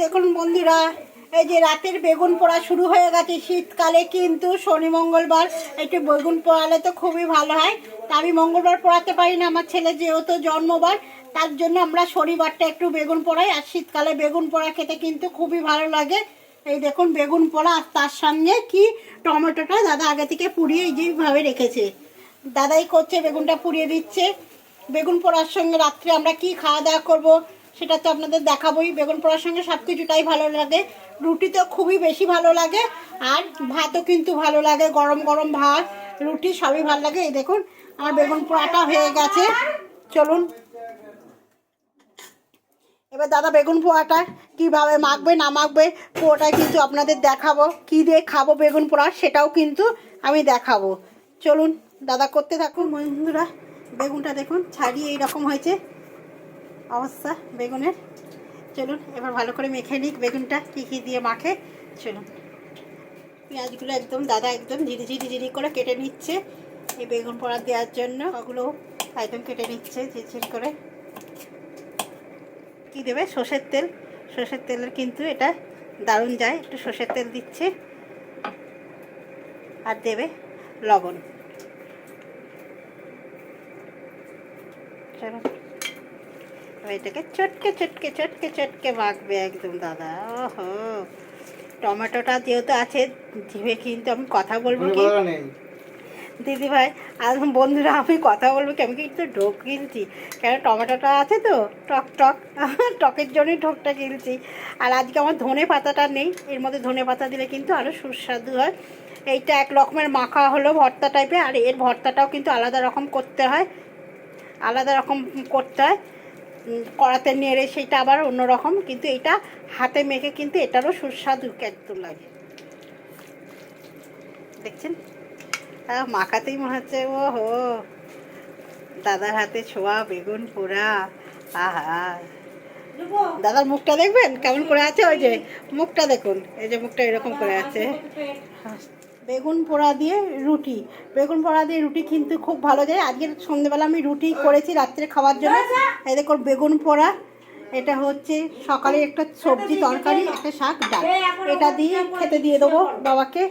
দেখুন বন্ধুরা, এই যে রাতের বেগুন পোড়া শুরু হয়ে গেছে, শীতকালে কিন্তু শনি মঙ্গলবার, একটু বেগুন পোড়ালে তো খুবই ভালো হয়। তা আমি মঙ্গলবার পোড়াতে পারি না, আমার ছেলে যেহেতু জন্মবার, তার জন্য আমরা শনিবারটা একটু বেগুন পোড়াই, আর শীতকালে বেগুন পোড়া খেতে কিন্তু খুবই ভালো লাগে। এই দেখুন বেগুন পোড়া, আর তার সঙ্গে কি টমেটোটা দাদা আগে থেকে পুড়িয়ে এই যেভাবে রেখেছে। দাদাই করছে, বেগুনটা পুড়িয়ে দিচ্ছে। বেগুন পোড়ার সঙ্গে রাত্রে আমরা কি খাওয়া দাওয়া করব? সেটা তো আপনাদের দেখাবোই। বেগুন পোড়ার সঙ্গে সব কিছুটাই ভালো লাগে। রুটি তো খুবই বেশি ভালো লাগে। আর ভাতও কিন্তু ভালো লাগে, গরম গরম ভাত, রুটি সবই ভালো লাগে। এই দেখুন, আমার বেগুন পোড়াটা হয়ে গেছে। চলুন। এবার দাদা বেগুন পোড়াটা কীভাবে মাখবে, না মাখবে পোড়াটাই কিন্তু আপনাদের দেখাবো। কী দিয়ে খাব বেগুন পোড়া সেটাও কিন্তু আমি দেখাবো। চলুন, দাদা করতে থাকুন। বন্ধুরা, বেগুনটা দেখুন, ছাড়িয়ে এইরকম হয়েছে। অবস্থা বেগুনের। চলুন, এবার ভালো করে মেখে নিক বেগুনটা, কী কী দিয়ে মাখে। চলুন। পেঁয়াজগুলো একদম, দাদা একদম ঝিরি ঝিরি ঝিরি করে কেটে নিচ্ছে এই বেগুন পোড়া দেওয়ার জন্য। ওগুলো একদম কেটে নিচ্ছে ঝিরঝির করে। কি দেবে? সর্ষের তেল। সর্ষের তেলের কিন্তু এটা দারুণ যায়, একটু সর্ষের তেল দিচ্ছে। আর দেবে লবণ। চলো এটাকে চটকে চটকে চটকে চটকে মাখবে একদম দাদা। ওহো। টমেটোটা যেহেতু আছে জিভে কিন্তু আমি কথা বলব কি? দিদি ভাই আর বন্ধুরা আমি কথা বলব কি? আমি কিন্তু ঢোক কিনছি কেন টমেটোটা আছে তো? টক টক। টকের জন্যই ঢোকটা কিনছি আর আজকে আমার ধনে পাতাটা নেই। এর মধ্যে ধনে পাতা দিলে কিন্তু আরও সুস্বাদু হয়। এইটা এক রকমের মাখা হলো ভর্তা টাইপের আর এর ভর্তাটাও কিন্তু আলাদা রকম করতে হয়। আলাদা রকম করতে হয়। কড়াতে নেড়ে সেটা আবার অন্য রকম কিন্তু এটা হাতে মেখে কিন্তু এটারও সুস্বাদু একদম লাগে। দেখছেন? মাখাতেই মনে হচ্ছে ও হো দাদার হাতে ছোঁয়া বেগুন পোড়া আহা! দাদার মুখটা দেখবেন? কেমন করে আছে? ওই যে মুখটা দেখুন। এই যে মুখটা এরকম করে আছে। বেগুন পোড়া দিয়ে রুটি। বেগুন পোড়া দিয়ে রুটি কিন্তু খুব ভালো যায় আজকের সন্ধ্যেবেলা আমি রুটি করেছি রাত্রে খাওয়ার জন্য। এই দেখো বেগুন পোড়া। এটা হচ্ছে সকালে একটা সবজি তরকারি, একটা শাক, ডাল। এটা দিয়ে খেতে দিয়ে দেবো বাবাকে।